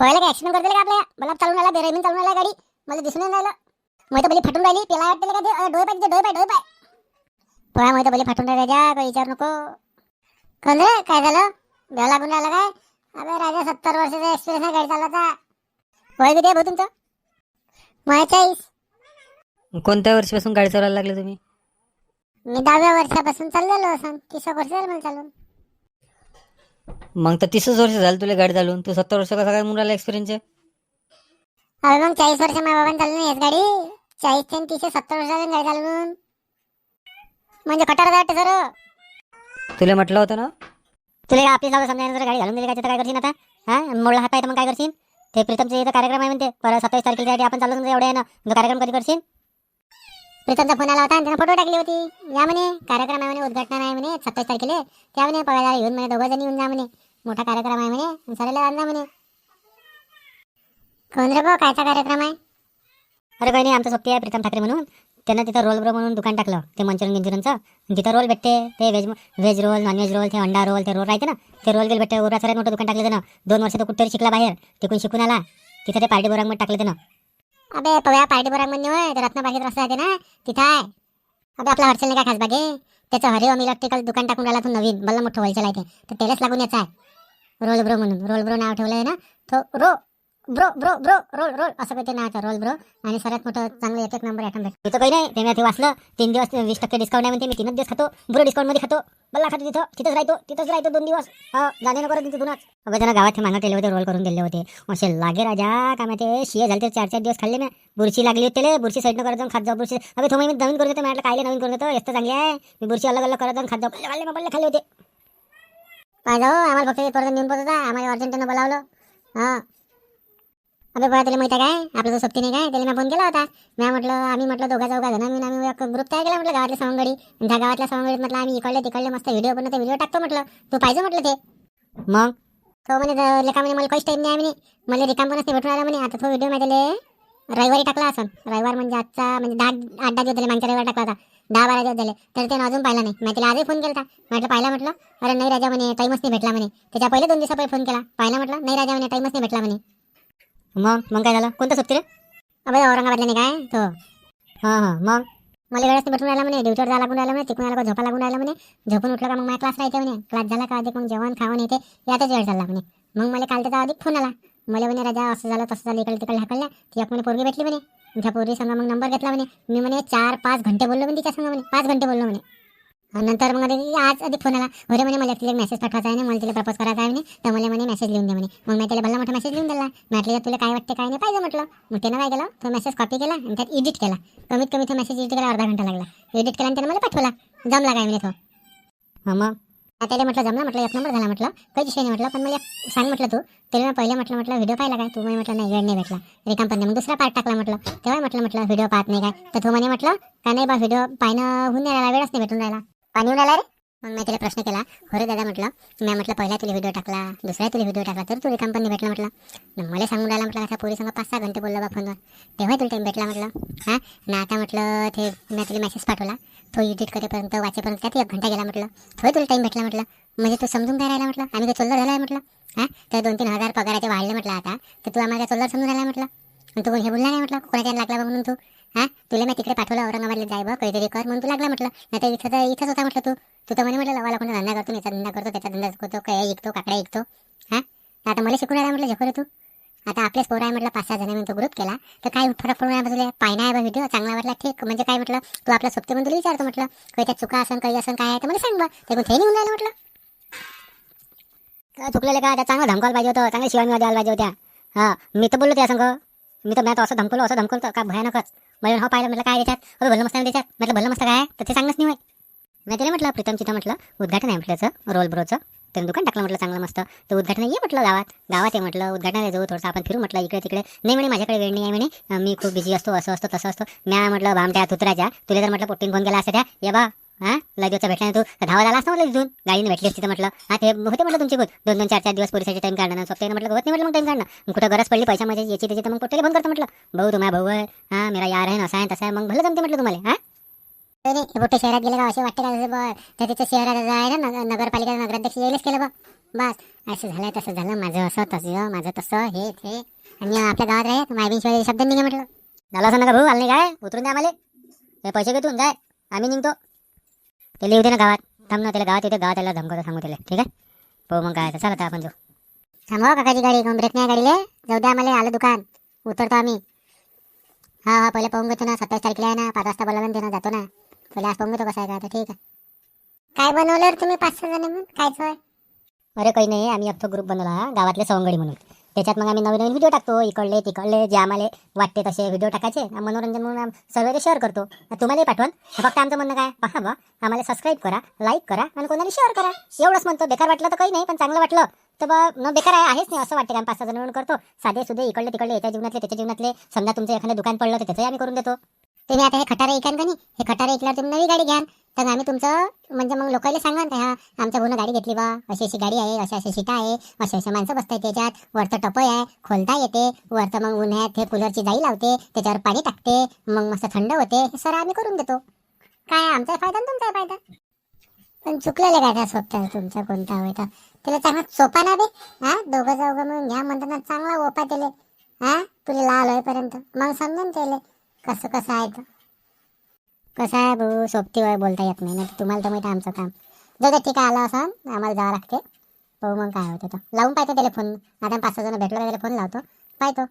पहिला काय ऍक्सिडेंट करते का आपल्या? मला चालून राहिला बेरमीन चालून राहिला गाडी. मला दिसून नाही राहिलं. मग तर पहिले फाटून राहिली त्याला वाटते का ते डोळे पाहिजे डोळे पाय डोळे पाय. पोळा मग पहिले फाटून राहिला राजा काही विचार नको. कोण रे? काय झालं? बेव लागून राहिला काय? अबे राजा सत्तर वर्षाचा एक्सपिरियन्स आहे गाडी चालवायचा. वय किती आहे भाऊ तुमचं? वय चाळीस कोणत्या वर्षीपासून गाडी चालवायला लागले तुम्ही? मी दहाव्या वर्षापासून चाललेलो असं तीस वर्ष झालं मला चालून. मग तर तीसच वर्ष झालं तुला गाडी चालवून. तू सत्तर वर्ष कसा काय राहिला एक्सपिरियन्स अरे मग चाळीस वर्ष माझ्या बाबांनी चालवून हेच गाडी? चाळीस ते तीसशे सत्तर वर्ष झाले गाडी चालवून. म्हणजे कटार वाटते सर तुला म्हटलं होतं ना? तुला काय आपली जागा समजायला जर गाडी घालून दिली का तिथं काय करशील आता? हा? मोडला हात तर मग काय करशील? ते प्रीतमचे इथं कार्यक्रम आहे म्हणते. परत सत्तावीस तारखेला गाडी आपण चालू एवढे आहे ना. तो कार्यक्रम कधी करशील? प्रीतमचा फोन आला होता आणि त्यानं फोटो टाकली होती. या म्हणे कार्यक्रम आहे म्हणे उद्घाटन आहे म्हणे सत्तावीस तारखेला. त्या म्हणे पगार येऊन म्हणे दोघं जण येऊन जा म्हणे. मोठा कार्यक्रम आहे म्हणे सरेला जा म्हणे. कोण रे भाऊ कायचा कार्यक्रम आहे? अरे काही नाही आमचं सोबती आहे प्रीतम ठाकरे म्हणून. त्यांना तिथं रोल ब्रो म्हणून दुकान टाकलं ते मंचुरियन गिंचुरियनचं तिथं रोल भेटते ते veg veg roll non veg roll ते अंडा रोल ते रोल राहते ना. ते रोल गेल भेटते उरा सरात मोठं दुकान टाकलं त्यानं. दोन वर्ष तो कुठेतरी शिकला बाहेर तिकून शिकून आला. तिथं ते पार्टी बोरांगमध्ये टाकलं त्यानं. अबे पव्या पार्टी बोरांगमध्ये होय ते रत्नाबागेत रस्ता आहे ना तिथं आहे. अबे आपला हर्षल नाही का खासबागे त्याचं हरिओम इलेक्ट्रिकल दुकान टाकून राहिला तो नवीन मला मोठं होलसेल आहे ते. तर त्यालाच लागून याचा आहे. रोल ब्रो म्हणून रोल ब्रो नाव ठेवलं आहे ना तो row bro bro bro roll roll. असं काही ते रोल ब्रो. आणि सर्वात मोठं चांगलं एक एक नंबर आयटम भेटतो तिथं काही नाही. ते मी वाचलं तीन दिवस वीस टक्के डिस्काउंट आहे म्हणते. मी तीनच दिवस खातो. ब्रो डिस्काउंटमध्ये खातो. बल्ला खातो तिथं. तिथंच राहतो. तिथंच राहतो दोन दिवस. जाणे नको तिथूनच अगं त्यांना गावात मागं केले होते रोल करून दिले होते. असे लागे राजा काय माहिती शिये झाले ते चार चार दिवस खाल्ले ना बुरशी लागली होती त्याला. बुरशी साईडनं करत जाऊन खात जाऊ बुरशी. अबे तुम्ही मी नवीन करून देतो. म्हटलं कायले नवीन करून देतो? येस्त चांगली आहे. मी बुरशी अलग अलग करत जाऊन खात जाऊ. बल्ले बल्ले खाल्ले होते. पाहिजे हो, आम्हाला फक्त परत नेऊन पोहोचता आम्हाला अर्जंटनं बोलावलं. हां अबे बघा त्याला माहिती आहे काय? आपला जो सोबती नाही काय? त्याला मी फोन केला होता. मी म्हटलं आम्ही म्हटलं दोघा चौघा जण मी आम्ही एक ग्रुप तयार केला म्हटलं गावातल्या सवंगडी. त्या गावातल्या सवंगडीत म्हटलं आम्ही इकडले तिकडले मस्त व्हिडिओ बनवते व्हिडिओ टाकतो म्हटलं. तू पाहिजे म्हटलं ते. मग? तो म्हणे "ज- म्हणे मला काहीच टाईम नाही म्हणे. मला रिकाम पण असते भेटून आला म्हणे. आता तो व्हिडिओ माहिती रविवारी टाकला असं रविवार म्हणजे आजचा म्हणजे दहा आठ दहा दिवस झाले मागच्या रविवार टाकला होता. दहा बारा दिवस झाले. तर त्यानं अजून पाहिला नाही. मी त्याला आजही फोन केला म्हटलं पाहिला म्हटलं? अरे नाही राजा म्हणे टाईमच नाही भेटला म्हणे. त्याच्या पहिले दोन दिवसा फोन केला. पाहिला म्हटलं? नाही राजा म्हणे टाईमच नाही भेटला म्हणे. मग? मग काय झालं? कोणतं सोबती रे? अबे औरंगाबादला नाही काय? तो. हां हां मग? मला वेळेस भेटून राहिला म्हणे ड्युटीवर जायला लागून राहिला म्हणे तिकडून आला का झोपा लागून राहिला म्हणे. झोपून उठलं का मग माझ्या क्लास राहते म्हणे. क्लास झाला का अधिक मग जेवण खावण येते यातच वेळ चालला म्हणे. मग मला काल त्याचा अधिक फोन आला. मला म्हणे राजा असं झालं तसं झालं इकडे तिकडे हाकलल्या ती एक म्हणे पोरगी भेटली म्हणे. त्या पोरी संग मग नंबर घेतला म्हणे. मी म्हणे चार पाच घंटे बोललो म्हणे तिच्या संग म्हणे. पाच घंटे बोललो म्हणे. नंतर मग आज आधी फोन आला. अरे म्हणे मला तिला मेसेज पाठवायचा आहे ना मला तिला प्रपोज करायचा आहे म्हणे. तर मला म्हणे मेसेज लिहून दे म्हणे. मग मी त्याला भला मोठा मेसेज लिहून दिला. म्हटलं तुला काय वाटते काय नाही पाहिजे म्हटलं. मग त्यानं काय केलं? तो मेसेज कॉपी केला आणि त्यात एडिट केला. कमीत कमी तो मेसेज एडिट करायला अर्धा घंटा लागला. एडिट केला आणि त्यानं मला पाठवला. जमला काय म्हणे तो? मग त्याला म्हटलं जमला म्हटलं एक नंबर झाला म्हटलं. काही विषय नाही म्हटलं पण मला सांग म्हटलं तू. त्याला पहिले म्हटलं म्हटलं व्हिडिओ पाहिला काय? तू म्हणे म्हटलं नाही वेळ नाही भेटला. रिकाम पण मग दुसरा पार्ट टाकला म्हटलं. तेव्हा म्हटलं म्हटलं व्हिडिओ पाहत नाही काय? तर तू म्हणे म्हटलं का नाही बा व्हिडिओ पाहणं होऊन नाही राहिला वेळच नाही भेटून राहिला. पाणी येऊन रे. मग मी त्याला प्रश्न केला हो रे दादा म्हटलं. मी म्हटलं पहिला तुला व्हिडिओ टाकला दुसरा तुला व्हिडिओ टाकला तर तुला रिकाम पण भेटला म्हटलं. मला सांगून राहिला म्हटलं आता पोरी संग पाच सहा घंटे बोललो बा फोनवर. तेव्हा तुला टाईम भेटला म्हटलं. हां? आणि आता म्हटलं ते मी तुला मेसेज पाठवला. तो एडिट करेपर्यंत वाचेपर्यंत त्यात एक घंटा गेला म्हटलं. थोडं तुला टाईम भेटला म्हटलं. म्हणजे तू समजून काय राहिला म्हटलं? आम्ही काय चोल्लर झाला आहे म्हटलं. हां? तर दोन तीन हजार पगाराचे वाढले म्हटलं आता. तर तू आम्हाला काय चोल्लर समजून राहिला म्हटलं. आणि तू कोण हे बोलला नाही म्हटलं? कोणाच्या लागला म्हणून तू? हा? तुला मी तिकडे पाठवलं औरंगाबादला जाय बघ काहीतरी कर. म्हणून तू लागला म्हटलं. नाही तर इथं तर इथंच होता म्हटलं तू. तू तर म्हणे म्हटलं लावाला कोणी धंदा करतो याचा धंदा करतो त्याचा धंदा करतो काय ऐकतो काकडा ऐकतो. हा? आता मला शिकून राहिला म्हटलं झकोरे तू. आता आपलेच पोरं आहे म्हटलं पाच सहा जणांनी तो ग्रुप केला. तर काय फरक पडून आहे तुला पाहिना आहे बा व्हिडिओ चांगला वाटला ठीक. म्हणजे काय म्हटलं तू आपल्या सोबती म्हणून तुला विचारतो म्हटलं काही त्या चुका असेल काही असेल काय आहे? तर मला सांग बा. ते कोण हे निघून राहिलं म्हटलं. काय चुकलेलं का? त्या चांगलं धमकायला पाहिजे होतं चांगल्या शिवाय द्यायला पाहिजे होत्या. हां मी तर बोललो त्या संग. मी तर मॅथ असं धमकलो असं धमकलो का भयानकच? म्हणजे हो पाहिलं म्हटलं काय त्याच्यात अरे भलं मस्त नाही त्याच्यात म्हटलं भलं मस्त काय? तर ते सांगणंच नाही होय. मी त्याला म्हटलं प्रीतम चिता म्हटलं उद्घाटन आहे म्हटल्याचं रोल ब्रोचं त्यानं दुकान टाकलं म्हटलं चांगलं मस्त. तर उद्घाटन ये म्हटलं गावात गावात आहे म्हटलं उद्घाटनाला जाऊ थोडंसं आपण फिरू म्हटलं इकडे तिकडे. नाही म्हणे माझ्याकडे वेळ नाही आहे म्हणे. मी खूप बिझी असतो असं असतो तसं असतो. म्या म्हटलं भामट्या तुतराच्या तुला जर म्हटलं पोट्टीन फोन केला असं त्या. ये बा हां? लगेचचा भेटला तू. तर धावा झाला असतं म्हटलं तिथून. गाडीने भेटली असती तर म्हटलं. हा ते होते म्हटलं तुमची खूप दोन दोन चार चार दिवस पोलिसाची टाईम काढणं स्वतः म्हटलं? होत नाही म्हटलं मग टाईम काढणं. मग कुठं गरज पडली पैशामध्ये याची त्याची तर मग पोट्टेला फोन करतो म्हटलं. भाऊ तुम्हाला भाऊ आहे. हां मेरा यार आहे असा आहे तसा आहे. मग भलं जमते म्हटलं तुम्हाला हां? मोठ्या शहरात गेले का? असे वाटते का? जसं त्या तिचं शहरात आहे ना नग- नगरपालिका नगराध्यक्ष यायलाच केलं बा. बस. असं झालं तसं झालं. माझं असं तसं माझं तसं हे ते. आणि आपल्या गावात आहे मायबीन शिवाय शब्द निघे म्हटलं. झालं असं नका भाऊ आलं नाही काय? उतरून द्या आम्हाला. हे पैसे घेतून जाय. आम्ही निघतो. ते लिहू दे ना गावात थांब ना त्याला गावात येते गावात त्याला धमकवतो सांगू त्याला ठीक आहे हो? मग काय चला आता आपण जाऊ थांबवा काकाची गाडी कोण ब्रेक नाही गाडीले जाऊ द्या आम्हाला आलं दुकान उतरतो आम्ही हा हा पहिले पाहून घेतो ना सत्तावीस तारखेला आहे ना पाच वाजता बोलायला ना ते ना जातो ना पहिले आज पाहून घेतो कसं आहे का आता ठीक आहे काय बनवलं रे तुम्ही पाच सहा जण म्हणून काय सोय अरे काही नाही आम्ही अख्खा ग्रुप बनवला गावातले सवंगडी म्हणून त्याच्यात मग आम्ही नवीन नवीन व्हिडिओ टाकतो. इकडले तिकडले जे आम्हाला वाटते तसे व्हिडिओ टाकायचे. मनोरंजन म्हणून सर्व ते शेअर करतो. तुम्हालाही पाठवण. फक्त आमचं म्हणणं काय? पहा बा आम्हाला सबस्क्राईब करा लाईक करा आणि कोणाला शेअर करा. एवढंच म्हणतो. बेकार वाटलं तर काही नाही पण चांगलं वाटलं तर बा न बेकार आहे आहेच नाही असं वाटतं का आम्ही पाच सहा जण करतो. साधे सुधे इकडले तिकडले याच्या जीवनातले त्याच्या जीवनातले. समजा तुमचं एखादं दुकान पडलं तर त्याचंही आम्ही करून देतो. तुम्ही आता हे खटारे ऐकान का नाही? हे खटारे ऐकल्यावर तुम्ही नवी गाडी घ्याल. तर आम्ही तुमचं म्हणजे मग लोकांना सांगा का हा आमच्या भाऊनं गाडी घेतली बा. अशी अशी गाडी आहे अशा अशा सीटा आहे असे असे माणसं बसतात त्याच्यात वरचं टपय आहे खोलता येते. वरचं मग उन्हाळ्यात हे कूलरची जाई लावते त्याच्यावर पाणी टाकते मग मस्त थंड होते. हे सर आम्ही करून देतो. काय आमचा फायदा तुमचा फायदा? पण चुकलेलं काय त्या सोपता तुमचा कोणता होय का त्याला चांगला सोपा ना बे. हा दोघं चौघं मिळून घ्या म्हणताना चांगला ओपा त्याले. हा तुला लाल होईपर्यंत. मग समजून त्याला. कसं कसं आहे तर कसं आहे भाऊ सोबती वय बोलता येत नाही. नाही तुम्हाला तर माहिती आमचं काम. जाऊ दे ठीक आहे आलं असं. आम्हाला जावं लागते. भाऊ मग काय होतं तर लावून पाहतो त्याला फोन आता पाच सहा जण भेटलो का त्याला फोन लावतो. पाहतो.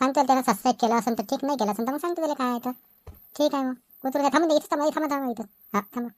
सांगतो त्याला सबस्क्राईब केलं असेल तर ठीक नाही केलं असेल तर मग सांगतो त्याला काय आहे तर ठीक आहे मग. उतरू द्या. थांबून इथं थांबा थांबा थांबा इथं. हां थांबा.